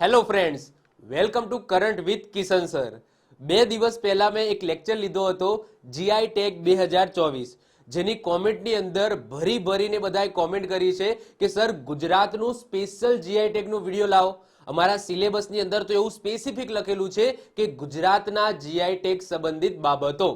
Hello friends welcome to current with Kishan sir બે દિવસ પહેલા મેં એક લેક્ચર લીધો હતો જીઆઈ ટેક બે હજાર ચોવીસ. જેની કોમેન્ટની અંદર ભરી ભરીને બધાએ કોમેન્ટ કરી છે કે સર ગુજરાતનું સ્પેશિયલ જીઆઈ ટેકનું વીડિયો લાવો. અમારા સિલેબસની અંદર તો એવું સ્પેસિફિક લખેલું છે કે, ગુજરાતના જીઆઈ ટેક સંબંધિત બાબતો.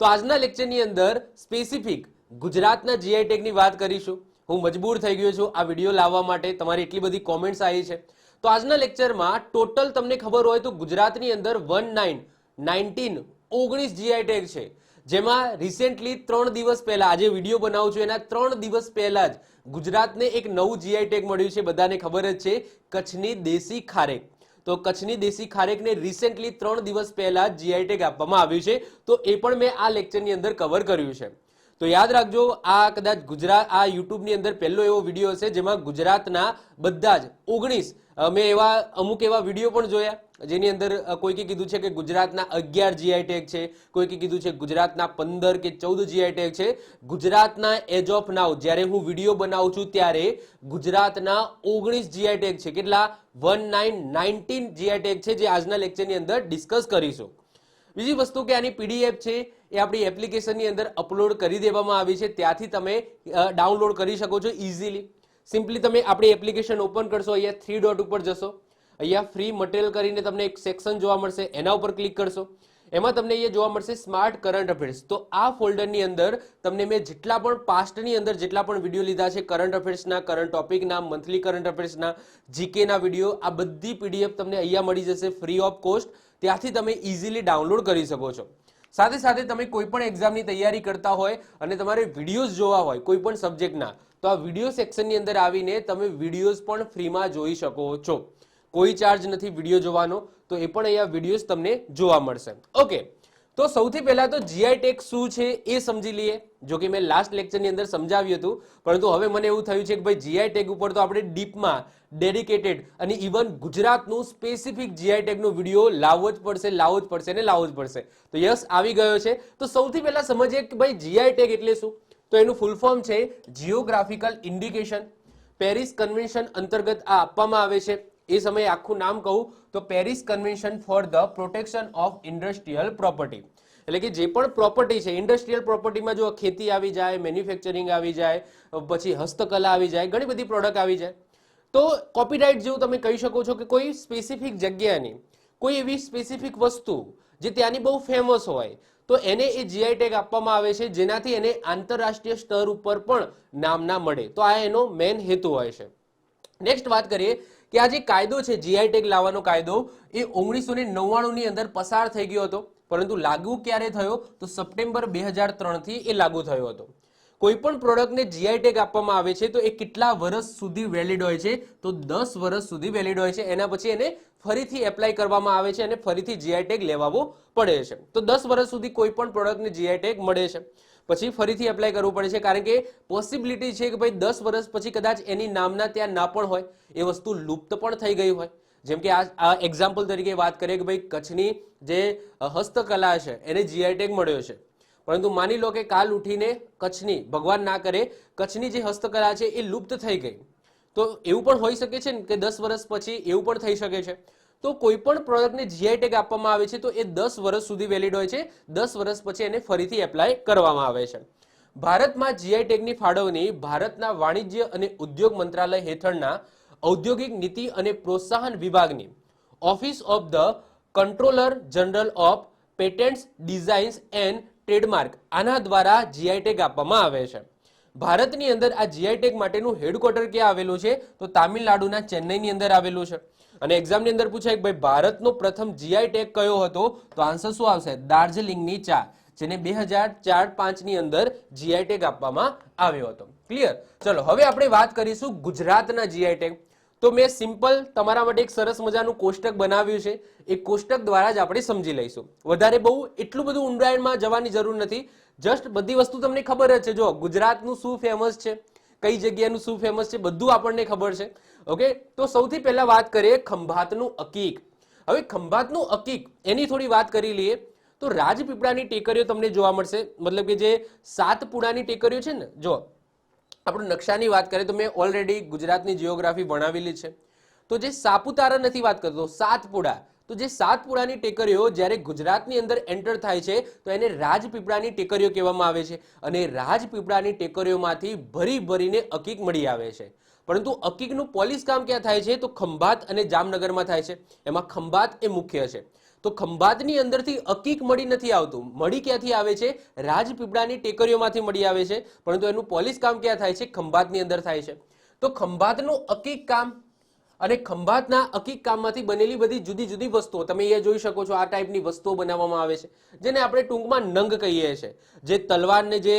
તો આજના લેક્ચરની અંદર સ્પેસિફિક ગુજરાતના જીઆઈ ટેકની વાત કરીશું. હું મજબૂર થઈ ગયો છું આ વીડિયો લાવવા માટે. તમારી એટલી બધી કોમેન્ટ્સ આવી છે. તો આજના લેક્ચરમાં ટોટલ તમને ખબર હોય તો ગુજરાતની અંદર વન નાઇન, નાઇન્ટીન, ઓગણીસ જીઆઈ ટેગ છે. જેમાં રિસેન્ટલી ત્રણ દિવસ પહેલા, આજે વીડિયો બનાવું છું, એના ત્રણ દિવસ પહેલા જ ગુજરાતને એક નવું જીઆઈ ટેગ મળ્યું છે, બધાને ખબર જ છે, કચ્છની દેશી ખારેક. તો કચ્છની દેશી ખારેકને રિસેન્ટલી ત્રણ દિવસ પહેલા જીઆઈ ટેગ આપવામાં આવ્યું છે, તો એ પણ મેં આ લેક્ચરની અંદર કવર કર્યું છે. તો યાદ રાખજો, આ કદાચ ગુજરાત, આ યુટ્યુબની અંદર પહેલો એવો વીડિયો હશે, જેમાં ગુજરાતના બધા જ ઓગણીસ મેં એવા અમુક એવા વીડિયો પણ જોયા, જેની અંદર કોઈકે કીધું છે કે ગુજરાતના અગિયાર જીઆઈ ટેગ છે, કોઈકે કીધું છે ગુજરાતના પંદર કે ચૌદ જીઆઈ ટેગ છે. ગુજરાતના એજ ઓફ નાવ જ્યારે હું વીડિયો બનાવું છું ત્યારે ગુજરાતના ઓગણીસ જીઆઈ ટેગ છે, કેટલા? One nine nineteen GI tag છે, જે આજના લેક્ચરની અંદર ડિસ્કસ કરીશું. બીજી વસ્તુ કે આની પીડીએફ છે, એ આપણી એપ્લિકેશનની અંદર અપલોડ કરી દેવામાં આવી છે, ત્યાંથી તમે ડાઉનલોડ કરી શકો છો ઇઝીલી સિમ્પલી તમે આપણી એપ્લિકેશન ઓપન કરશો, અહીંયા થ્રી ડોટ ઉપર જશો. અહીંયા ફ્રી મટીરિયલ કરીને તમને એક સેક્શન જોવા મળશે, એના ઉપર ક્લિક કરશો. એમાં તમને અહીંયા જોવા મળશે સ્માર્ટ કરંટ અફેર્સ તો આ ફોલ્ડરની અંદર તમને મેં જેટલા પણ પાસ્ટની અંદર જેટલા પણ વીડિયો લીધા છે કરંટ અફેર્સના કરંટ ટોપિકના મંથલી કરંટ અફેર્સના જીકેના વીડિયો આ બધી પીડીએફ તમને અહીંયા મળી જશે ફ્રી ઓફ કોસ્ટ ત્યાંથી તમે ઇઝીલી ડાઉનલોડ કરી શકો છો. સાથે સાથે તમે કોઈ પણ એક્ઝામની તૈયારી કરતા હોય અને તમારે વિડીયોઝ જોવા હોય, કોઈ પણ સબ્જેક્ટના તો આ વીડિયો સેક્શનની અંદર આવીને તમે વિડીયોઝ પણ ફ્રીમાં જોઈ શકો છો. કોઈ ચાર્જ નથી વીડિયો જોવાનો, તો એ પણ અહીંયા વિડીયોઝ તમને જોવા મળશે. ઓકે તો સૌથી પહેલા તો જીઆઈ ટેક શું છે એ સમજી લઈએ. જો કે મેં લાસ્ટ લેક્ચરની અંદર સમજાવ્યું હતું, પરંતુ હવે મને એવું થયું છે કે ભાઈ જીઆઈ ટેગ ઉપર તો આપણે ડીપમાં ડેડિકેટેડ અને ઇવન ગુજરાતનું સ્પેસિફિક જીઆઈ ટેગનો વીડિયો લાવવો જ પડશે, લાવવો જ પડશે અને લાવવો જ પડશે. તો યસ, આવી ગયો છે. તો સૌથી પહેલા સમજીએ કે ભાઈ જીઆઈ ટેગ એટલે શું? તો એનું ફૂલ ફોર્મ છે જીઓગ્રાફિકલ ઇન્ડિકેશન પેરિસ કન્વેન્શન અંતર્ગત આ આપવામાં આવે છે. એ સમયે આખું નામ કહું તો Paris convention for the protection of industrial property એટલે કે જે પણ પ્રોપર્ટી છે ઇન્ડસ્ટ્રીયલ પ્રોપર્ટીમાં જો ખેતી આવી જાય મેન્યુફેક્ચરિંગ આવી જાય, પછી હસ્તકલા આવી જાય, ઘણી બધી પ્રોડક્ટ આવી જાય. તો કોપીરાઇટ જેવું તમે કહી શકો છો કે કોઈ સ્પેસિફિક જગ્યાની, કોઈ એવી સ્પેસિફિક વસ્તુ જે ત્યાંની બહુ ફેમસ હોય તો એને એ જીઆઈ ટેગ આપવામાં આવે છે, જેનાથી એને આંતરરાષ્ટ્રીય સ્તર ઉપર પણ નામ ના મળે. તો આ એનો મેઇન હેતુ હોય છે. નેક્સ્ટ વાત કરીએ કે આ જે કાયદો છે જીઆઈ ટેગ લાવવાનો કાયદો, એ ઓગણીસો ને નવ્વાણુંની અંદર પસાર થઈ ગયો હતો. પરંતુ લાગુ ક્યારે થયો? તો સપ્ટેમ્બર બે હજાર ત્રણથી એ લાગુ થયો હતો. કોઈ પણ પ્રોડક્ટને જીઆઈ ટેગ આપવામાં આવે છે, તો એ કેટલા વર્ષ સુધી વેલિડ હોય છે? તો દસ વર્ષ સુધી વેલિડ હોય છે. એના પછી એને ફરીથી એપ્લાય કરવામાં આવે છે અને ફરીથી જીઆઈ ટેગ લેવાવો પડે છે. તો દસ વર્ષ સુધી કોઈ પણ પ્રોડક્ટને જીઆઈ ટેગ મળે છે. પછી ફરીથી એપ્લાય કરવું પડે છે, કારણ કે પોસિબિલિટી છે કે ભાઈ દસ વર્ષ પછી કદાચ એની નામના ત્યાં ના પણ હોય. એ વસ્તુ લુપ્ત પણ થઈ ગઈ હોય. જેમ કે આ એક્ઝામ્પલ તરીકે વાત કરીએ કે ભાઈ કચ્છની જે હસ્તકલા છે, એને જીઆઈ ટેગ મળ્યો છે. પરંતુ માની લો કે કાલ ઉઠીને કચ્છની, ભગવાન ના કરે, કચ્છની જે હસ્તકલા છે એ લુપ્ત થઈ ગઈ. તો એવું પણ હોઈ શકે છે ને કે દસ વર્ષ પછી એવું પણ થઈ શકે છે? તો કોઈ પણ પ્રોડક્ટને જીઆઈ ટેગ આપવામાં આવે છે તો એ દસ વર્ષ સુધી વેલિડ હોય છે. દસ વર્ષ પછી એને ફરીથી એપ્લાય કરવામાં આવે છે. ભારતમાં જીઆઈ ટેગની ફાળવણી ભારતના વાણિજ્ય અને ઉદ્યોગ મંત્રાલય હેઠળના ઔદ્યોગિક નીતિ અને પ્રોત્સાહન વિભાગની office of the controller general of patents designs and trademark આના દ્વારા જીઆઈ ટેગ આપવામાં આવે છે. ભારતની અંદર આ જીઆઈ ટેગ માટેનું હેડક્વાર્ટર ક્યાં આવેલું છે? તો તામિલનાડુના ચેન્નઈની અંદર આવેલું છે. અને એક્ઝામની અંદર પૂછાય કે ભાઈ ભારતનો પ્રથમ જીઆઈ ટેગ કયો હતો? તો આન્સર શું આવશે? દાર્જિલિંગની ચા, જેને બે હજાર ચાર પાંચની અંદર જીઆઈ ટેગ આપવામાં આવ્યો હતો. ક્લિયર ચલો, હવે આપણે વાત કરીશું ગુજરાતના જીઆઈ ટેગ તો મેં સિમ્પલ તમારા માટે એક સરસ મજાનું કોષ્ટક બનાવ્યું છે. એ કોષ્ટક દ્વારા જ આપણે સમજી લઈશું. વધારે બહુ એટલું બધું ઊંડાણમાં જવાની જરૂર નથી. જસ્ટ બધી વસ્તુ તમને ખબર જ છે. જો ગુજરાતનું શું ફેમસ છે? કઈ જગ્યાનું શું ફેમસ છે? બધું આપણને ખબર છે. ઓકે તો સૌથી પહેલા વાત કરીએ ખંભાતનું અકીક. હવે ખંભાતનું અકીક, એની થોડી વાત કરી લઈએ. તો રાજપીપળાની ટેકરીઓ તમને જોવા મળશે. મતલબ કે જે સાતપુડાની ટેકરીઓ છે ને, જો આપણે નકશાની વાત કરીએ તો મેં ઓલરેડી ગુજરાતની જિયોગ્રાફી ભણાવેલી છે. તો જે સાપુતારા નથી વાત કરતો, સાતપુડા. તો જે સાતપુડાની ટેકરીઓ જ્યારે ગુજરાતની અંદર એન્ટર થાય છે, તો એને રાજપીપળાની ટેકરીઓ કહેવામાં આવે છે. અને રાજપીપળાની ટેકરીઓમાંથી ભરી ભરીને અકીક મળી આવે છે. પરંતુ અકીકનું પોલીસ કામ ક્યાં થાય છે? તો ખંભાત અને જામનગરમાં થાય છે. એમાં ખંભાત એ મુખ્ય છે. તો ખંભાતની અંદરથી અકીક મળી નથી આવતું. મળી ક્યાંથી આવે છે? રાજપીપળાની ટેકરીઓમાંથી મળી આવે છે. પરંતુ એનું પોલીસ કામ ક્યાં થાય છે? ખંભાતની અંદર થાય છે. તો ખંભાતનું અકીક કામ અને ખંભાતના અકીક કામમાંથી બનેલી બધી જુદી જુદી વસ્તુઓ, તમે અહીંયા જોઈ શકો છો આ ટાઈપની વસ્તુઓ બનાવવામાં આવે છે, જેને આપણે ટૂંકમાં નંગ કહીએ છીએ જે તલવારને જે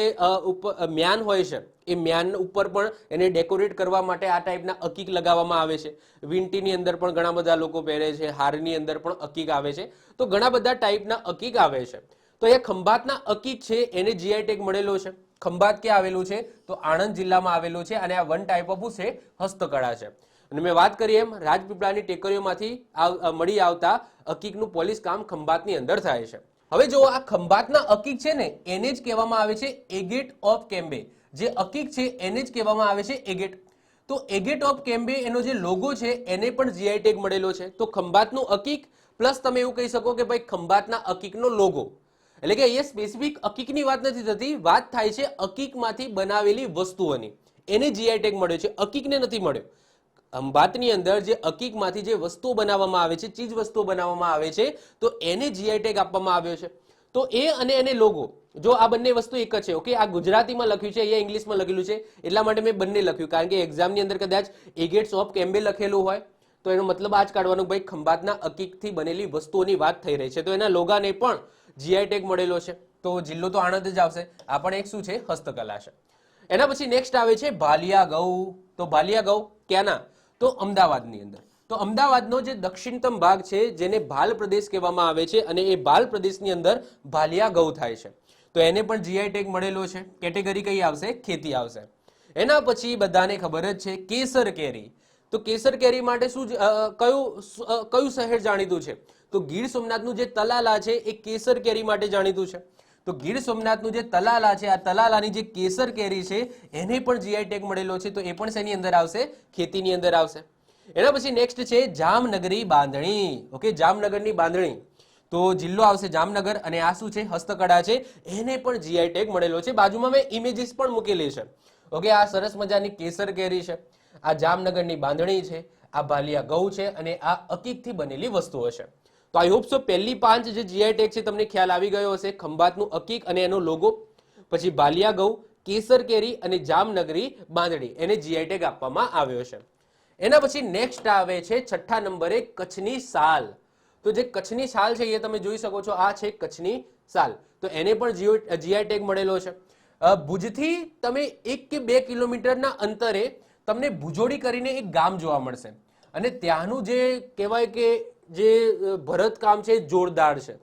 મ્યાન હોય છે, એ મ્યાન ઉપર પણ એને ડેકોરેટ કરવા માટે આ ટાઈપના અકીક લગાવવામાં આવે છે. વિંટીની અંદર પણ ઘણા બધા લોકો પહેરે છે, હારની અંદર પણ અકીક આવે છે. તો ઘણા બધા ટાઈપના અકીક આવે છે. તો એ ખંભાતના અકીક છે, એને જીઆઈ ટેગ મળેલો છે. ખંભાત ક્યાં આવેલું છે? તો આણંદ જિલ્લામાં આવેલું છે અને આ વન ટાઈપ ઓફ છે, હસ્તકળા છે. અને મેં વાત કરી એમ, રાજપીપળાની ટેકરીઓમાંથી મળી આવતા અકીકનું પોલીસ કામ ખંભાતની અંદર થાય છે. હવે જો આ ખંભાતના અકીક છે ને, એને જ કહેવામાં આવે છે એગેટ ઓફ કેમ્બે. જે અકીક છે, એને જ કહેવામાં આવે છે એગેટ તો એગેટ ઓફ કેમ્બે એનો જે લોગો છે, એને પણ જીઆઈ ટેગ મળેલો છે. તો ખંભાતનું અકીક, પ્લસ તમે એવું કહી શકો કે ભાઈ ખંભાતના અકીકનો લોગો. એટલે કે અહીંયા સ્પેસિફિક અકીકની વાત નથી થતી, વાત થાય છે અકીકમાંથી બનાવેલી વસ્તુઓની. એને જીઆઈ ટેગ મળ્યો છે. અકીકને નથી મળ્યો. ખંભાતની અંદર જે અકીકમાંથી જે વસ્તુઓ બનાવવામાં આવે છે ચીજ વસ્તુઓ બનાવવામાં આવે છે, તો એને જીઆઈ ટેગ આપવામાં આવ્યો છે. તો એ અને એને લોગો જો આ બંને વસ્તુ એક જ છે ઓકે આ ગુજરાતીમાં લખ્યું છે, અહીંયા ઇંગ્લિશમાં લખેલું છે, એટલા માટે મેં બંને લખ્યું, કારણ કે એક્ઝામની અંદર કદાચ એગેટ્સ ઓફ કેમ્બે લખેલું હોય, તો એનો મતલબ આ જ કાઢવાનો ભાઈ, ખંભાતના અકીકથી બનેલી વસ્તુઓની વાત થઈ રહી છે. તો એના લોગાને પણ જીઆઈ ટેગ મળેલો છે. તો જિલ્લો તો આણંદ જ આવશે. આ પણ એક શું છે? હસ્તકલા છે. એના પછી નેક્સ્ટ આવે છે ભાલિયા ગૌ. તો ભાલિયા ગૌ ક્યાંના? તો અમદાવાદની અંદર. તો અમદાવાદનો જે દક્ષિણતમ ભાગ છે, જેને ભાલ પ્રદેશ કહેવામાં આવે છે અને એ ભાલ પ્રદેશની અંદર ભાલિયા ગૌ થાય છે. તો એને પણ જીઆઈ ટેગ મળેલો છે. કેટેગરી કઈ આવશે? ખેતી આવશે. એના પછી બધાને ખબર જ છે કેસર કેરી. તો કેસર કેરી માટે શું કયું કયું શહેર જાણીતું છે? તો ગીર સોમનાથનું જે તલાલા છે એ કેસર કેરી માટે જાણીતું છે. તો ગીર સોમનાથનું જે તલાલા છે, આ તલાલાની જે કેસર કેરી છે, એને પણ જીઆઈ ટેગ મળેલો છે, તો એ પણ શેની અંદર આવશે? ખેતીની અંદર આવશે. એના પછી નેક્સ્ટ છે જામનગરી બાંધણી. ઓકે જામનગરની બાંધણી. તો જિલ્લો આવશે જામનગર અને આ શું છે? હસ્તકળા છે. એને પણ જીઆઈ ટેગ મળેલો છે. બાજુમાં મેં ઇમેજીસ પણ મૂકેલી છે. ઓકે આ સરસ મજાની કેસર કેરી છે. આ જામનગરની બાંધણી છે. આ ભાલિયા ગૌ છે અને આ અકીકથી બનેલી વસ્તુઓ છે. તો આઈ હોપ સો પહેલી પાંચ જે જીઆઈ ટેગ છે, તમને ખ્યાલ આવી ગયો હશે. ખંભાતનું અકીક અને એનો લોગો પછી ભાલિયા ગૌ કેસર કેરી અને જામનગરી બાંધણી. એને જીઆઈ ટેગ આપવામાં આવ્યો છે. એના પછી નેક્સ્ટ આવે છે છઠ્ઠા નંબરે કચ્છની સાલ. તો જે કચ્છની સાલ છે, એ તમે જોઈ શકો છો, આ છે કચ્છની સાલ. તો એને પણ જીઆઈ ટેગ મળેલો છે. ભુજથી તમે એક કે બે કિલોમીટરના અંતરે તમને ભુજોડી કરીને એક ગામ જોવા મળશે. અને ત્યાંનું જે કહેવાય કે જે ભરતકામ છે જોરદાર છે.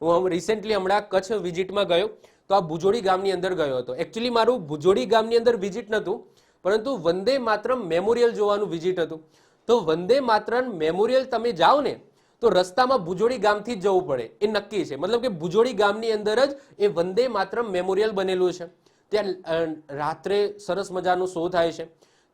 હું રિસેન્ટલી હમણાં કચ્છ વિઝિટમાં ગયો, તો આ ભુજોડી ગામની અંદર ગયો હતો. એકચ્યુઅલી મારું ભુજોડી ગામની અંદર વિઝિટ નહોતું, પરંતુ વંદે માતરમ મેમોરિયલ જોવાનું વિઝિટ હતું. તો વંદે માતરમ મેમોરિયલ તમે જાઓ ને, તો રસ્તામાં ભુજોડી ગામથી જ જવું પડે. એ નક્કી છે. મતલબ કે ભુજોડી ગામની અંદર જ એ વંદે માતરમ મેમોરિયલ બનેલું છે. ત્યાં રાત્રે સરસ મજાનો શો થાય છે.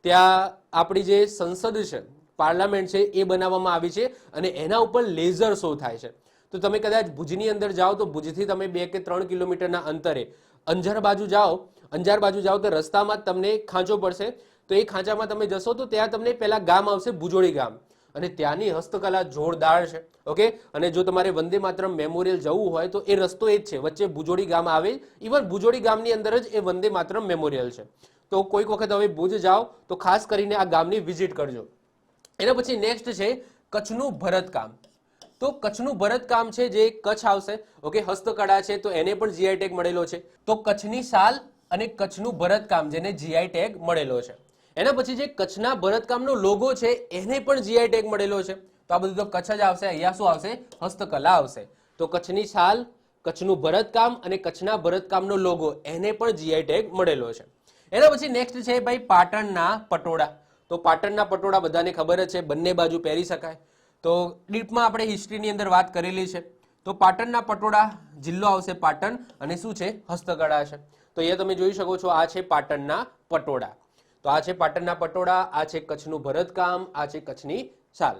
ત્યાં આપણી જે સંસદ છે પાર્લામેન્ટ છે એ બનાવવામાં આવી છે અને એના ઉપર લેઝર શો થાય છે. તો તમે કદાચ ભુજની અંદર જાઓ તો ભુજથી તમે બે કે ત્રણ કિલોમીટરના અંતરે અંજાર બાજુ જાઓ, અંજાર બાજુ જાઓ તો રસ્તામાં તમને ખાંચો પડશે. તો એ ખાંચામાં તમે જશો તો ત્યાં તમને પહેલાં ગામ આવશે ભુજોડી ગામ. અને ત્યાંની હસ્તકલા જોરદાર છે, ઓકે? અને જો તમારે વંદે માતરમ મેમોરિયલ જવું હોય તો એ રસ્તો એ જ છે, વચ્ચે ભુજોડી ગામ આવે. ઇવન ભુજોડી ગામની અંદર જ એ વંદે માતરમ મેમોરિયલ છે. તો કોઈક વખત હવે ભુજ જાઓ તો ખાસ કરીને આ ગામની વિઝિટ કરજો. એના પછી નેક્સ્ટ છે કચ્છનું ભરતકામ. તો કચ્છનું ભરતકામ છે જે કચ્છ આવશે ઓકે હસ્તકળા છે, તો એને પણ જીઆઈ ટેગ મળેલો છે. તો કચ્છની સાલ અને કચ્છનું ભરતકામ જેને જીઆઈ ટેગ મળેલો છે. એના પછી જે કચ્છના ભરતકામનો લોગો છે, એને પણ જીઆઈ ટેગ મળેલો છે. તો આ બધું તો કચ્છ જ આવશે, અહીંયા શું આવશે? હસ્તકલા આવશે. તો કચ્છની સાલ, કચ્છનું ભરતકામ અને કચ્છના ભરતકામનો લોગો એને પણ જીઆઈ ટેગ મળેલો છે. એના પછી નેક્સ્ટ છે ભાઈ પાટણના પટોળા. તો પાટણના પટોળા બધાને ખબર જ છે, બંને બાજુ પહેરી શકાય. તો ડીપમાં આપણે હિસ્ટ્રીની અંદર વાત કરેલી છે. તો પાટણના પટોળા જિલ્લો આવશે પાટણ અને શું છે? હસ્તકળા છે. તો અહીંયા તમે જોઈ શકો છો, આ છે પાટણના પટોળા. તો આ છે પાટણના પટોળા, આ છે કચ્છનું ભરતકામ, આ છે કચ્છની શાલ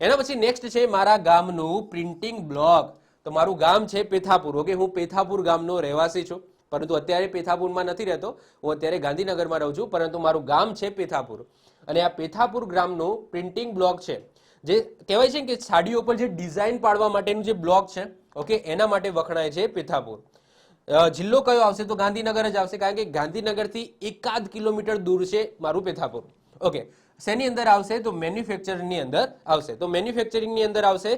એના પછી નેક્સ્ટ છે મારા ગામનું પ્રિન્ટિંગ બ્લોક તો મારું ગામ છે પેથાપુર. ઓકે, હું પેથાપુર ગામનો રહેવાસી છું. પરંતુ અત્યારે પેથાપુરમાં નથી રહેતો. હું અત્યારે ગાંધીનગરમાં રહું છું, પરંતુ મારું ગામ છે પેથાપુર. અને આ પેથાપુર ગ્રામનું પ્રિન્ટિંગ બ્લોક છે. જે કહેવાય છે કે સાડીઓ પર જે ડિઝાઇન પાડવા માટેનું જે બ્લોક છે, ઓકે, એના માટે વખણાય છે પેથાપુર. જિલ્લો કયો આવશે તો ગાંધીનગર જ આવશે, કારણ કે ગાંધીનગરથી એકાદ કિલોમીટર દૂર છે મારું પેથાપુર. ઓકે, શેની અંદર આવશે તો મેન્યુફેક્ચરિંગની અંદર આવશે. તો મેન્યુફેક્ચરિંગની અંદર આવશે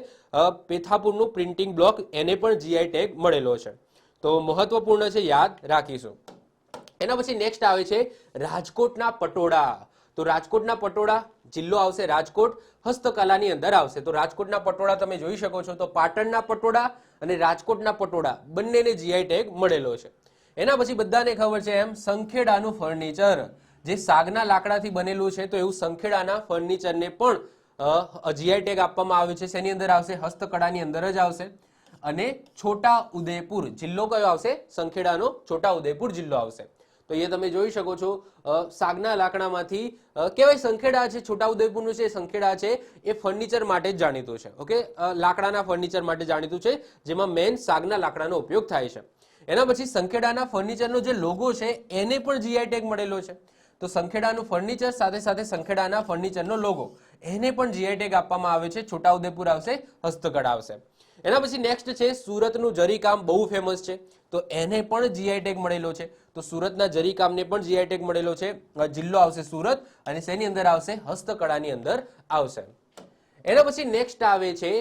પેથાપુરનું પ્રિન્ટિંગ બ્લોક, એને પણ જીઆઈ ટેગ મળેલો છે. તો મહત્વપૂર્ણ છે, યાદ રાખીશું. એના પછી નેક્સ્ટ આવે છે રાજકોટના પટોળા. તો રાજકોટના પટોળા જિલ્લો આવશે રાજકોટ, હસ્તકલાની અંદર આવશે. તો રાજકોટના પટોળા તમે જોઈ શકો છો. તો પાટણના પટોળા અને રાજકોટના પટોળા બંનેને જીઆઈ ટેગ મળેલો છે. એના પછી બધાને ખબર છે એમ સંખેડાનું ફર્નિચર. જે સાગના લાકડાથી બનેલું છે, તો એવું સંખેડાના ફર્નિચરને પણ જીઆઈ ટેગ આપવામાં આવ્યું છે. શેની અંદર આવશે? હસ્તકળાની અંદર જ આવશે. અને છોટા ઉદેપુર જિલ્લો કયો આવશે? સંખેડાનો છોટા ઉદેપુર જિલ્લો આવશે. તો એ તમે જોઈ શકો છો. સાગના લાકડામાંથી કહેવાય સંખેડા છે, છોટાઉદેપુરનું જે સંખેડા છે, એ ફર્નિચર માટે જ જાણીતું છે. ઓકે? લાકડાના ફર્નિચર માટે જાણીતું છે, જેમાં મેન સાગના લાકડાનો ઉપયોગ થાય છે. એના પછી સંખેડાના ફર્નિચરનો જે લોગો છે, એને પણ જીઆઈ ટેગ મળેલો છે. તો સંખેડાનું ફર્નિચર, સાથે સાથે સંખેડાના ફર્નિચરનો લોગો, એને પણ જીઆઈ ટેગ આપવામાં આવે છે. છોટાઉદેપુર આવશે, હસ્તકળા આવશે. એના પછી નેક્સ્ટ છે, સુરતનું જરીકામ, બહુ ફેમસ છે. તો એને પણ જીઆઈ ટેગ મળેલો છે. તો સુરતના જરીકામને પણ જીઆઈ ટેગ મળેલો છે. જિલ્લો આવશે સુરત અને શેની અંદર આવશે? હસ્તકળાની અંદર આવશે. એના પછી નેક્સ્ટ આવે છે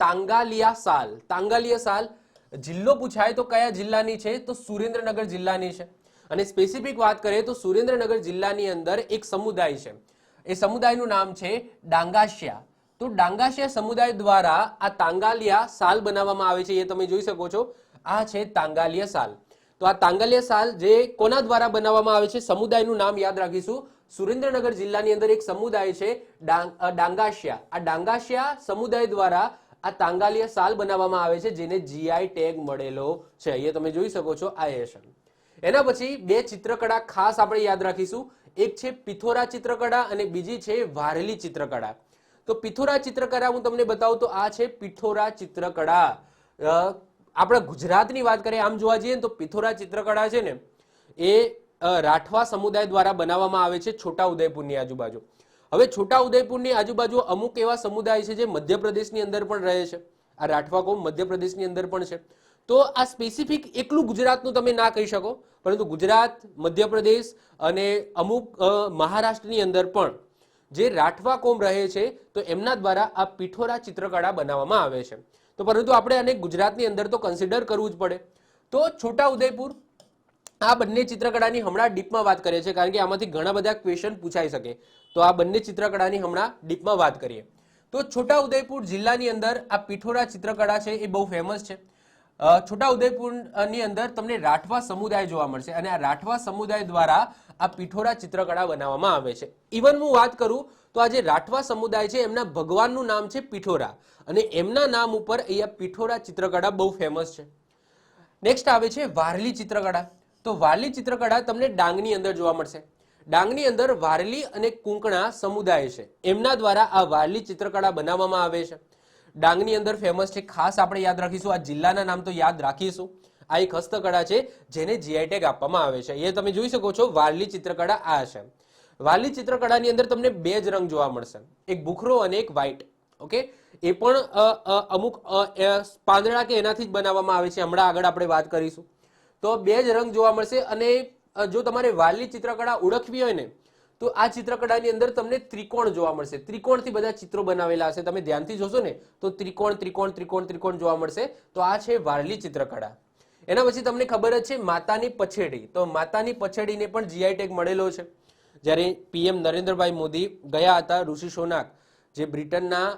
તાંગાલિયા સાલ. તાંગાલિયા સાલ, જિલ્લો પૂછાય તો કયા જિલ્લાની છે? તો સુરેન્દ્રનગર જિલ્લાની છે. અને સ્પેસિફિક વાત કરીએ તો સુરેન્દ્રનગર જિલ્લાની અંદર એક સમુદાય છે. એ સમુદાયનું નામ છે ડાંગાશિયા. તો ડાંગાશિયા સમુદાય દ્વારા આ તાંગાલિયા સાલ બનાવવામાં આવે છે. એ તમે જોઈ શકો છો. આ છે તાંગાલિયા સાલ. તો આ તાંગાલિયા સાલ જે કોના દ્વારા બનાવવામાં આવે છે, સમુદાયનું નામ યાદ રાખીશું. સુરેન્દ્રનગર જિલ્લાની અંદર એક સમુદાય છે, ડાંગ- ડાંગાશિયા. આ ડાંગાશિયા સમુદાય દ્વારા આ તાંગાલિયા સાલ બનાવવામાં આવે છે, જેને જીઆઈ ટેગ મળેલો છે. અહીંયા તમે જોઈ શકો છો આ એશન એના પછી બે ચિત્રકળા ખાસ આપણે યાદ રાખીશું. એક છે પિથોરા ચિત્રકળા અને બીજી છે વારેલી ચિત્રકળા. તો પિથોરા ચિત્રકળા હું તમને બતાવું તો આ છે પિથોરા ચિત્રકળા. આપણા ગુજરાતની વાત કરીએ, આમ જોવા જઈએ તો પિથોરા ચિત્રકળા છે ને, એ રાઠવા સમુદાય દ્વારા બનાવવામાં આવે છે છોટા ઉદયપુરની આજુબાજુ. હવે છોટા ઉદયપુરની આજુબાજુ અમુક એવા સમુદાય છે જે મધ્યપ્રદેશની અંદર પણ રહે છે. આ રાઠવા કોમ મધ્યપ્રદેશની અંદર પણ છે. તો આ સ્પેસિફિક એકલું ગુજરાતનું તમે ના કહી શકો, પરંતુ ગુજરાત, મધ્યપ્રદેશ અને અમુક મહારાષ્ટ્રની અંદર પણ જે રાઠવા કોમ રહે છે, તો એમના દ્વારા આ પિઠોરા ચિત્રકળા બનાવવામાં આવે છે. તો પરંતુ આપણે આને ગુજરાતની અંદર તો કન્સિડર કરવું જ પડે. તો છોટા ઉદયપુર આ બંને ચિત્રકળાની હમણાં ડીપમાં વાત કરીએ છીએ, કારણ કે આમાંથી ઘણા બધા ક્વેશ્ચન પૂછાઈ શકે. તો આ બંને ચિત્રકળાની હમણાં ડીપમાં વાત કરીએ. તો છોટા ઉદયપુર જિલ્લાની અંદર આ પિઠોરા ચિત્રકળા છે, એ બહુ ફેમસ છે. છોટા ઉદયપુરની અંદર તમને રાઠવા સમુદાય જોવા મળશે અને આ રાઠવા સમુદાય દ્વારા આ પીઠોરા ચિત્રકળા બનાવવામાં આવે છે. ઇવન હું વાત કરું, તો આ જે રાઠવા સમુદાય છે, એમના ભગવાનનું નામ છે પિઠોરા. અને એમના નામ ઉપર અહીંયા પીઠોરા ચિત્રકળા બહુ ફેમસ છે. નેક્સ્ટ આવે છે વારલી ચિત્રકળા. તો વારલી ચિત્રકળા તમને ડાંગની અંદર જોવા મળશે. ડાંગની અંદર વારલી અને કુંકણા સમુદાય છે. એમના દ્વારા આ વારલી ચિત્રકળા બનાવવામાં આવે છે. ડાંગની અંદર ફેમસ છે. ખાસ આપણે યાદ રાખીશું, આ જિલ્લાના નામ તો યાદ રાખીશું. આ એક હસ્તકળા છે, જેને જીઆઈ ટેગ આપવામાં આવે છે. એ તમે જોઈ શકો છો, વારલી ચિત્રકળા આ છે. વારલી ચિત્રકળાની અંદર તમને બે જ રંગ જોવા મળશે. એક ભૂખરો અને એક વ્હાઈટ ઓકે એ પણ અમુક પાંદડા કે એનાથી જ બનાવવામાં આવે છે. હમણાં આગળ આપણે વાત કરીશું. તો બે જ રંગ જોવા મળશે અને જો તમારે વારલી ચિત્રકળા ઓળખવી હોય ને, તો આ ચિત્રકળાની અંદર તમને ત્રિકોણ જોવા મળશે. ત્રિકોણથી બધા ચિત્રો બનાવેલા હશે. તમે ધ્યાનથી જોશો ને, તો ત્રિકોણ ત્રિકોણ ત્રિકોણ ત્રિકોણ જોવા મળશે. તો આ છે વારલી ચિત્રકળા. એના પછી તમને ખબર જ છે માતાની પછેડી. તો માતાની પછેડીને પણ જીઆઈ ટેગ મળેલો છે. જ્યારે પીએમ નરેન્દ્રભાઈ મોદી ગયા હતા ઋષિ સોનાક જે બ્રિટનના,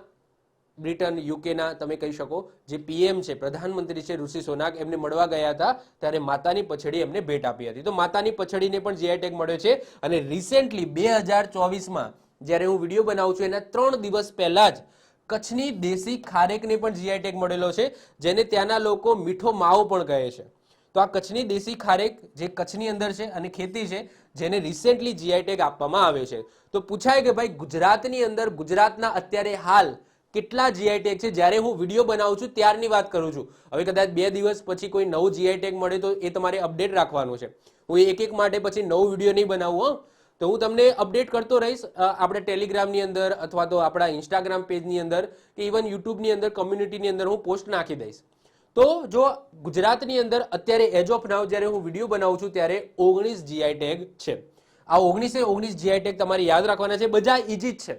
બ્રિટન યુકેના તમે કહી શકો, જે પીએમ છે, પ્રધાનમંત્રી છે ઋષિ સોનાક એમને મળવા ગયા હતા, ત્યારે માતાની પછડી એમને ભેટ આપી હતી. તો માતાની પછડીને પણ જીઆઈ ટેગ મળ્યો છે અને રિસેન્ટલી બે હજાર ચોવીસમાં જ્યારે હું વીડિયો બનાવું છું, એના ત્રણ દિવસ પહેલા જ કચ્છની દેશી ખારેકને પણ જીઆઈ ટેગ મળેલો છે, જેને ત્યાંના લોકો મીઠો માવો પણ કહે છે. તો આ કચ્છની દેશી ખારેક જે કચ્છની અંદર છે અને ખેતી છે, જેને રિસેન્ટલી જીઆઈ ટેગ આપવામાં આવે છે. તો પૂછાય કે ભાઈ ગુજરાતની અંદર, ગુજરાતના અત્યારે હાલ કેટલા જીઆઈ ટેગ છે? જ્યારે હું વીડિયો બનાવું છું, ત્યારની વાત કરું છું. હવે કદાચ બે દિવસ પછી કોઈ નવું જીઆઈ ટેગ મળે તો એ તમારે અપડેટ રાખવાનું છે. હું એક એક માટે પછી નવું વીડિયો નહીં બનાવું તો હું તમને અપડેટ કરતો રહીશ આપણે ટેલિગ્રામની અંદર અથવા તો આપણા ઇન્સ્ટાગ્રામ પેજની અંદર કે ઇવન યુટ્યુબની અંદર કમ્યુનિટીની અંદર હું પોસ્ટ નાખી દઈશ. તો જો ગુજરાતની અંદર અત્યારે એજ ઓફ નાવ જ્યારે હું વીડિયો બનાવું છું ત્યારે ઓગણીસ જીઆઈ ટેગ છે. આ ઓગણીસે ઓગણીસ જીઆઈ ટેગ તમારે યાદ રાખવાના છે. બધા ઇઝી જ છે.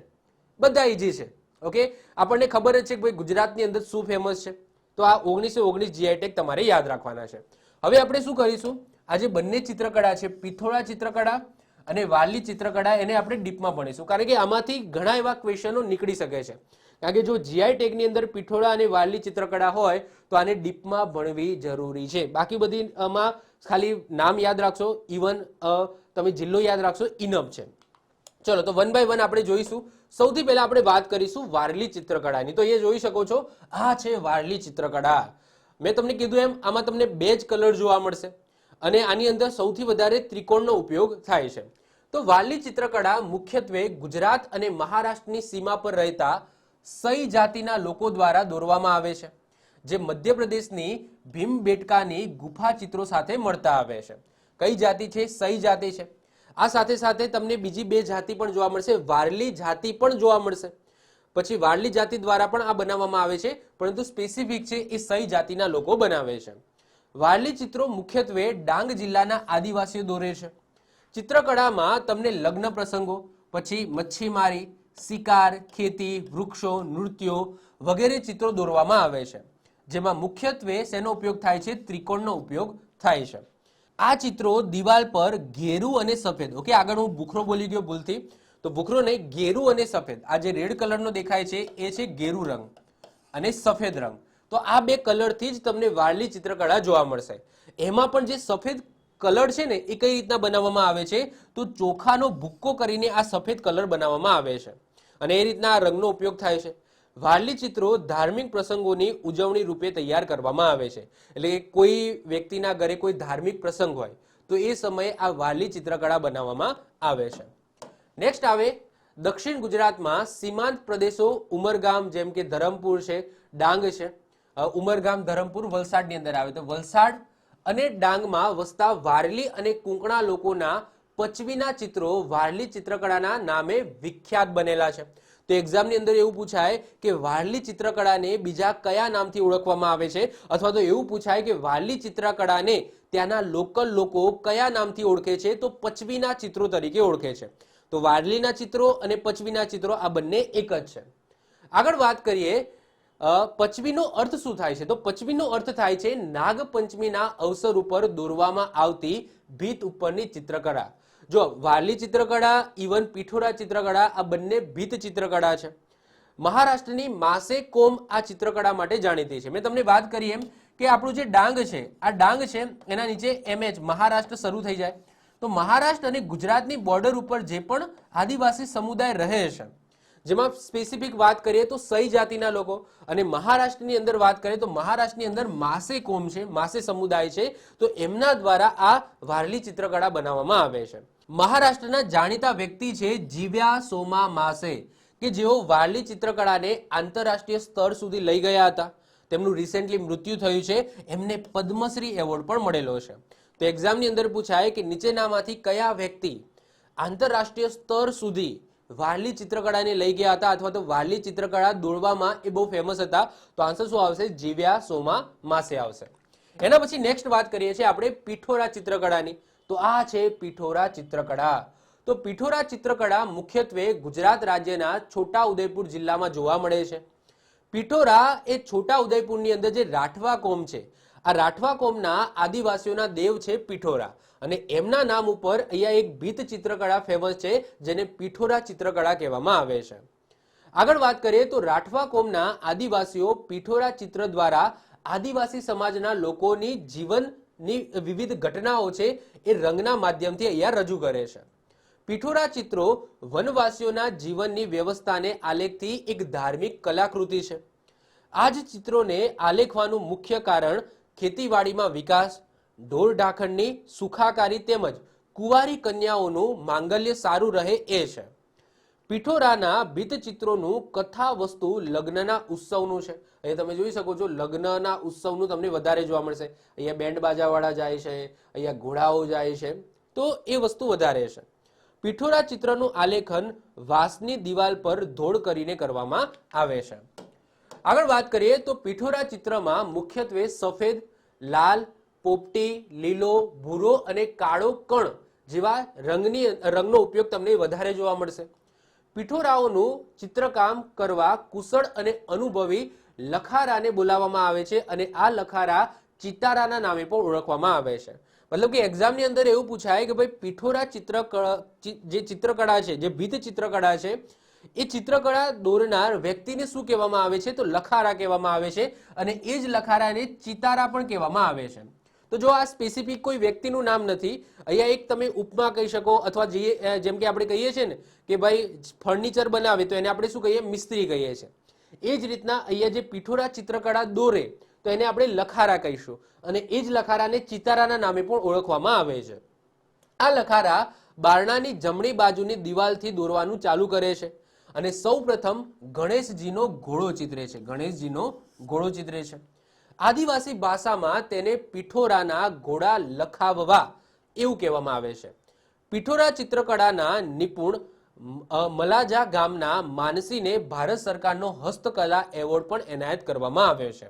બધા ઇઝી છે. ઓકે આપણને ખબર જ છે કે ભાઈ ગુજરાતની અંદર શું ફેમસ છે. તો આ ઓગણીસે ઓગણીસ જીઆઈ ટેગ તમારે યાદ રાખવાના છે. હવે આપણે શું કરીશું? આજે બંને ચિત્રકળા છે. પિથોળા ચિત્રકળા અને વાલી ચિત્રકળા એને આપણે ડીપમાં ભણીશું. કારણ કે આમાંથી ઘણા એવા ક્વેશ્ચનો નીકળી શકે છે. કારણ કે જો જીઆઈ ટેગની અંદર પીઠોળા અને વાલી ચિત્રકળા હોય, તો આને ડીપમાં ભણવી જરૂરી છે. બાકી બધી આમાં ખાલી નામ યાદ રાખશો ઇવન તમે જિલ્લો યાદ રાખશો ઇનબ છે. ચલો, તો વન બાય વન આપણે જોઈશું. સૌથી પહેલા આપણે વાત કરીશું વારલી ચિત્રકળાની. તો એ જોઈ શકો છો, આ છે વારલી ચિત્રકળા. મેં તમને કીધું એમ, આમાં તમને બે જ કલર જોવા મળશે. અને આની અંદર સૌથી વધારે ત્રિકોણનો ઉપયોગ થાય છે. તો વારલી ચિત્રકળા મુખ્યત્વે ગુજરાત અને મહારાષ્ટ્રની સીમા પર રહેતા સઈ જાતિના લોકો દ્વારા દોરવામાં આવે છે, જે મધ્યપ્રદેશની ભીમબેટકાની ગુફા ચિત્રો સાથે મળતા આવે છે. કઈ જાતિ છે? સઈ જાતિ છે. આ સાથે સાથે તમને બીજી બે જાતિ પણ જોવા મળશે. વારલી જાતિ પણ જોવા મળશે. પછી વારલી જાતિ દ્વારા પણ આ બનાવવામાં આવે છે, પરંતુ સ્પેસિફિક છે એ સઈ જાતિના લોકો બનાવે છે. વારલી ચિત્રો મુખ્યત્વે ડાંગ જિલ્લાના આદિવાસીઓ દોરે છે. ચિત્રકળામાં તમને લગ્ન પ્રસંગો, પછી મચ્છીમારી, શિકાર, ખેતી, વૃક્ષો, નૃત્યો વગેરે ચિત્રો દોરવામાં આવે છે, જેમાં મુખ્યત્વે શેનો ઉપયોગ થાય છે? ત્રિકોણનો ઉપયોગ થાય છે. આ ચિત્રો દિવાલ પર ઘેરું અને સફેદ, ઓકે, આગળ હું ભૂખરો બોલી ગયો ભૂલથી, તો ભૂખરો નહીં, ઘેરું અને સફેદ, આ જે રેડ કલરનો દેખાય છે, એ છે ઘેરું રંગ અને સફેદ રંગ. તો આ બે કલરથી જ તમને વારલી ચિત્રકળા જોવા મળશે. એમાં પણ જે સફેદ કલર છે ને એ કઈ રીતના બનાવવામાં આવે છે? તો ચોખાનો ભૂક્કો કરીને આ સફેદ કલર બનાવવામાં આવે છે. અને એ રીતના આ રંગનો ઉપયોગ થાય છે. વારલી ચિત્રો ધાર્મિક પ્રસંગોની ઉજવણી રૂપે તૈયાર કરવામાં આવે છે. એટલે કોઈ વ્યક્તિના ઘરે કોઈ ધાર્મિક પ્રસંગ હોય, તો એ સમયે આ વારલી ચિત્રકળા બનાવવામાં આવે છે. નેક્સ્ટ આવે દક્ષિણ ગુજરાતમાં સીમાંત પ્રદેશો ઉમરગામ, જેમ કે ધરમપુર છે, ડાંગ છે. ઉમરગામ, ધરમપુર, વલસાડની અંદર આવે. તો વલસાડ અને ડાંગમાં વસતા વારલી અને કુંકણા લોકોના પચવીના ચિત્રો વારલી ચિત્રકળાના નામે વિખ્યાત બનેલા છે. તો એક્ઝામની અંદર એવું પૂછાય કે વારલી ચિત્રકળાને બીજા કયા નામથી ઓળખવામાં આવે છે? અથવા તો એવું પૂછાય કે વારલી ચિત્રકળાને ત્યાંના લોકલ લોકો કયા નામથી ઓળખે છે? તો પચવીના ચિત્રો તરીકે ઓળખે છે. તો વારલીના ચિત્રો અને પચવીના ચિત્રો આ બંને એક જ છે. આગળ વાત કરીએ અ, પચવીનો અર્થ શું થાય છે? તો પચવીનો અર્થ થાય છે નાગપંચમીના અવસર ઉપર દોરવામાં આવતી ભીત ઉપરની ચિત્રકળા. જો વારલી ચિત્રકળા ઇવન પીઠોરા ચિત્રકળા આ બંને ભીત ચિત્રકળા છે. મહારાષ્ટ્રની માસે કોમ આ ચિત્રકળા માટે જાણીતી છે. મેં તમને વાત કરી એમ કે આપણું જે ડાંગ છે આ ડાંગ છે એના નીચે એમએચ મહારાષ્ટ્ર શરૂ થઈ જાય. તો મહારાષ્ટ્ર અને ગુજરાતની બોર્ડર ઉપર જે પણ આદિવાસી સમુદાય રહે છે જેમાં સ્પેસિફિક વાત કરીએ તો સહી જાતિના લોકો અને મહારાષ્ટ્રની અંદર વાત કરીએ તો મહારાષ્ટ્રની અંદર માસે કોમ છે, માસે સમુદાય છે. તો એમના દ્વારા આ વારલી ચિત્રકળા બનાવવામાં આવે છે. મહારાષ્ટ્રના જાણીતા વ્યક્તિ છે જીવ્યા સોમા માસે, કે જેઓ વારલી ચિત્રકળાને આંતરરાષ્ટ્રીય સ્તર સુધી લઈ ગયા હતા. તેમનું રિસેન્ટલી મૃત્યુ થયું છે. એમને પદ્મશ્રી એવોર્ડ પણ મળેલો છે. તો એક્ઝામની અંદર પૂછાય કે નીચેનામાંથી કયા વ્યક્તિ આંતરરાષ્ટ્રીય સ્તર સુધી વારલી ચિત્રકળાને લઈ ગયા હતા અથવા તો વારલી ચિત્રકળા દોડવામાં એ બહુ ફેમસ હતા. તો આન્સર શું આવશે? જીવ્યા સોમા માસે આવશે. એના પછી નેક્સ્ટ વાત કરીએ છીએ આપણે પીઠોરા ચિત્રકળાની. તો આ છે પીઠોરા ચિત્રકળા. તો પીઠોરા ચિત્રકળા મુખ્યત્વે ગુજરાત રાજ્યના છોટા ઉદયપુર જિલ્લામાં જોવા મળે છે. પીઠોરા એ છોટા ઉદયપુરની અંદર જે રાઠવા કોમ છે આ રાઠવા કોમના આદિવાસીઓના દેવ છે પીઠોરા. અને એમના નામ ઉપર અહીંયા એક ભીત ચિત્રકળા ફેમસ છે, જેને પીઠોરા ચિત્રકળા કહેવામાં આવે છે. આગળ વાત કરીએ તો રાઠવા કોમના આદિવાસીઓ પીઠોરા ચિત્ર દ્વારા આદિવાસી સમાજના લોકોની જીવનની વિવિધ ઘટનાઓ છે, એ રંગના માધ્યમથી અહીંયા રજૂ કરે છે. પીઠોરા ચિત્રો વનવાસીઓના જીવનની વ્યવસ્થાને આલેખતી એક ધાર્મિક કલાકૃતિ છે. આ જ ચિત્રોને આલેખવાનું મુખ્ય કારણ ખેતીવાડીમાં વિકાસ, ઢોર ઢાંખણની સુખાકારી તેમજ કુંવારી કન્યાઓનું માંગલ્ય સારું રહે એ છે. પિઠોરાના ભીતચિત્રોનું કથા વસ્તુ લગ્નના ઉત્સવનું છે. અહીંયા તમે જોઈ શકો છો, લગ્નના ઉત્સવનું તમને વધારે જોવા મળશે. અહીંયા બેન્ડ બાજાવાળા જાય છે, અહીંયા ઘોડાઓ જાય છે. તો એ વસ્તુ વધારે છે. પિઠોરા ચિત્રનું આલેખન વાંસની દિવાલ પર ધોળ કરીને કરવામાં આવે છે. આગળ વાત કરીએ તો પિઠોરા ચિત્રમાં મુખ્યત્વે સફેદ, લાલ, પોપટી, લીલો, ભૂરો અને કાળો કણ જેવા રંગની, રંગનો ઉપયોગ તમને વધારે જોવા મળશે. પિઠોરાઓનું ચિત્રકામ કરવા કુશળ અને અનુભવી લખારાને બોલાવવામાં આવે છે અને આ લખારા ચિતારાના નામે પણ ઓળખવામાં આવે છે. મતલબ કે એક્ઝામની અંદર એવું પૂછાય કે ભાઈ પિઠોરા ચિત્ર જે ચિત્રકળા છે, જે ભીત ચિત્રકળા છે એ ચિત્રકળા દોરનાર વ્યક્તિને શું કહેવામાં આવે છે? તો લખારા કહેવામાં આવે છે અને એ જ લખારાને ચિતારા પણ કહેવામાં આવે છે. તો જો આ સ્પેસિફિક કોઈ વ્યક્તિનું નામ નથી, અહીંયા એક તમે ઉપમા કહી શકો અથવા જઈએ જેમ કે આપણે કહીએ છીએ ને કે ભાઈ ફર્નિચર બનાવે તો એને આપણે શું કહીએ? મિસ્ત્રી કહીએ છીએ. એ જ રીતના અહીંયા જે પીઠોરા ચિત્રકળા દોરે તો એને આપણે લખારા કહીશું અને એ જ લખારાને ચિતારાના નામે પણ ઓળખવામાં આવે છે. આ લખારા બારણાની જમણી બાજુની દિવાલથી દોરવાનું ચાલુ કરે છે. અને સૌપ્રથમ ગણેશજીનો ઘોડો ચિતરે છે. ગણેશજીનો ઘોડો ચિતરે છે. આદિવાસી ભાષામાં તેને પિઠોરાના ઘોડા લખાવવા એવું કહેવામાં આવે છે. પિઠોરા ચિત્રકળાના નિપુણ મલાજા ગામના માનસીને ભારત સરકારનો હસ્તકલા એવોર્ડ પણ એનાયત કરવામાં આવ્યો છે.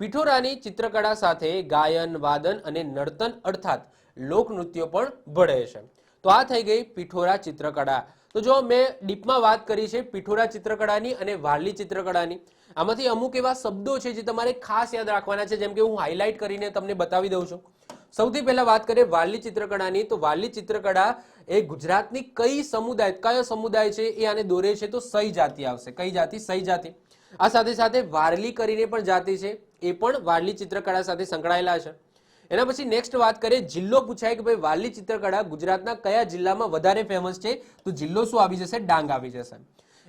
પિઠોરાની ચિત્રકળા સાથે ગાયન, વાદન અને નર્તન અર્થાત લોકનૃત્યો પણ ભળે છે. તો આ થઈ ગઈ પિઠોરા ચિત્રકળા. તો જો મેં ડીપમાં વાત કરી છે પિઠોરા ચિત્રકળાની અને વારલી ચિત્રકળાની, આમાંથી અમુક એવા શબ્દો છે જે તમારે ખાસ યાદ રાખવાના છે, જેમ કે હું હાઇલાઇટ કરીને તમને બતાવી દઉં છું. સૌથી પહેલા વાત કરીએ વારલી ચિત્રકળાની, તો વારલી ચિત્રકળા એ ગુજરાતની કઈ સમુદાય, કયો સમુદાય છે એ આને દોરે છે, તો સહી જાતિ આવશે. કઈ જાતિ? સહી જાતિ. આ સાથે સાથે વારલી કરીને પણ જાતિ છે, એ પણ વારલી ચિત્રકળા સાથે સંકળાયેલા છે. એના પછી નેક્સ્ટ વાત કરીએ, જિલ્લો પૂછાય કે ભાઈ વાલી ચિત્રકળા ગુજરાતના કયા જિલ્લામાં વધારે ફેમસ છે? તો જિલ્લો શું આવી જશે? ડાંગ આવી જશે.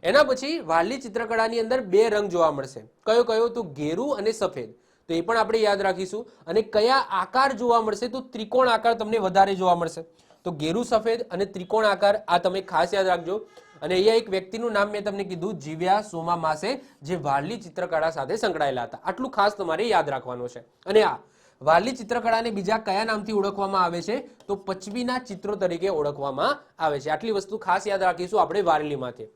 એના પછી વારલી ચિત્રકળાની અંદર બે રંગ જોવા મળશે. કયો કયો? તો ઘેરું અને સફેદ. તો એ પણ આપણે યાદ રાખીશું. અને કયા આકાર જોવા મળશે? તો ત્રિકોણ આકાર તમને વધારે જોવા મળશે. તો ઘેરું સફેદ અને ત્રિકોણ આકાર આ તમે ખાસ યાદ રાખજો. અને અહીંયા એક વ્યક્તિનું નામ મેં તમને કીધું, જીવ્યા સોમા માસે, જે વારલી ચિત્રકળા સાથે સંકળાયેલા હતા. આટલું ખાસ તમારે યાદ રાખવાનું છે. અને આ વારલી ચિત્રકળાને બીજા કયા નામથી ઓળખવામાં આવે છે? તો પચવીના ચિત્રો તરીકે ઓળખવામાં આવે છે. આટલી વસ્તુ ખાસ યાદ રાખીશું આપણે વારલીમાંથી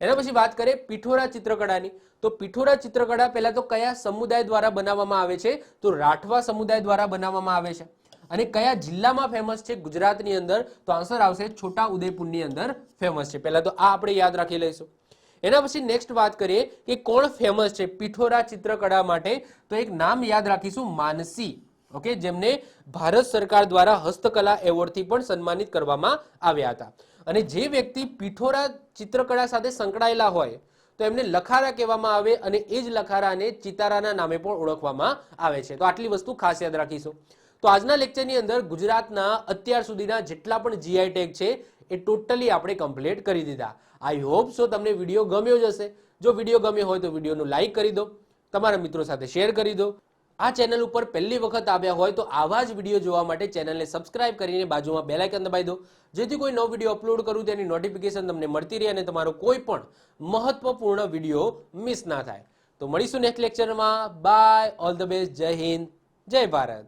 એના પછી વાત કરીએ પિઠોરા ચિત્રકળાની. તો પિઠોરા ચિત્રકળા પહેલા તો કયા સમુદાય દ્વારા બનાવવામાં આવે છે? તો રાઠવા સમુદાય દ્વારા બનાવવામાં આવે છે. અને કયા જિલ્લામાં ફેમસ છે? ગુજરાતની અંદર. તો આન્સર આવશે છોટા ઉદયપુરની અંદર ફેમસ છે. પહેલા તો આ આપણે યાદ રાખી લઈશું. એના પછી નેક્સ્ટ વાત કરીએ કે કોણ ફેમસ છે પિઠોરા ચિત્રકળા માટે? તો એક નામ યાદ રાખીશું, માનસી. ઓકે, જેમને ભારત સરકાર દ્વારા હસ્તકલા એવોર્ડથી પણ સન્માનિત કરવામાં આવ્યા હતા. અને જે વ્યક્તિ પીઠોરા ચિત્રકળા સાથે સંકળાયેલા હોય, તો એમને લખારા કહેવામાં આવે અને એ જ લખારાને ચિતારાના નામે પણ ઓળખવામાં આવે છે. તો આટલી વસ્તુ ખાસ યાદ રાખીશું. તો આજના લેક્ચરની અંદર ગુજરાતના અત્યાર સુધીના જેટલા પણ જીઆઈ ટેગ છે, એ ટોટલી આપણે કમ્પ્લીટ કરી દીધા. આઈ હોપ સો તમને વીડિયો ગમ્યો જ હશે. જો વીડિયો ગમ્યો હોય તો વિડીયોનું લાઈક કરી દો. તમારા મિત્રો સાથે શેર કરી દો. આ ચેનલ ઉપર પહેલી વખત આવ્યા હોય તો આવા જ વીડિયો જોવા માટે ચેનલને સબસ્ક્રાઇબ કરીને બાજુમાં બેલાઇકન દબાવી દો. જેથી કોઈ નવો વીડિયો અપલોડ કરું તેની નોટિફિકેશન તમને મળતી રહે અને તમારો કોઈ પણ મહત્વપૂર્ણ વીડિયો મિસ ના થાય. તો મળીશું નેક્સ્ટ લેક્ચરમાં બાય ઓલ ધ બેસ્ટ જય હિન્દ જય ભારત